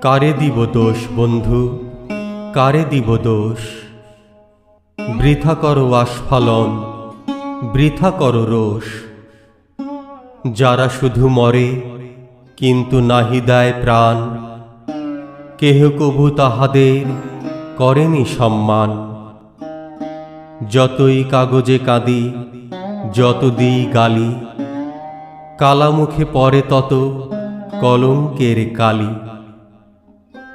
কারে দিব দোষ, বন্ধু? কারে দিব দোষ? বৃথা করো আস্ফালন, বৃথা করো রোষ। যারা শুধু মরে, কিন্তু নাহি দেয় প্রাণ, কেহ কভু তাহাদের করেনি সম্মান। যতই কাগজে কাঁদি, যত দিই গালি কালা মুখে পড়ে তত কলঙ্কের কালি।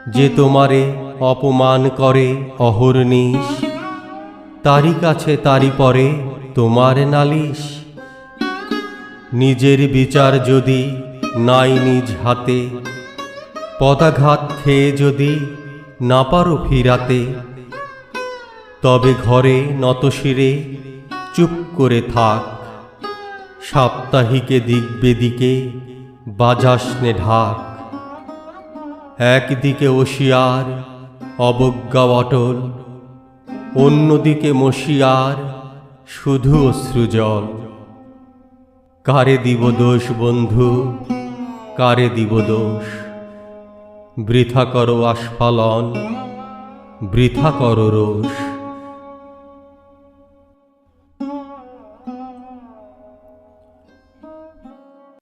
যে তোমারে অপমান করে অহর্নিশ তারই কাছে তারই পরে তোমার নালিশ। নিজের বিচার যদি নাই নিজ হাতে, পদাঘাত খেয়ে যদি না পারো ফিরাতে, তবে ঘরে নতশিরে চুপ করে থাক। সাপ্তাহিকে দিক বেদিকে বাজাসনে ঢাক। একদিকে ওশিয়ার, অবজ্ঞা অটল, অন্যদিকে মশিয়ার, শুধু অশ্রুজল কারে দিব দোষ বন্ধু, কারে দিব দোষ? বৃথা করো আস্ফালন, বৃথা করো রোষ।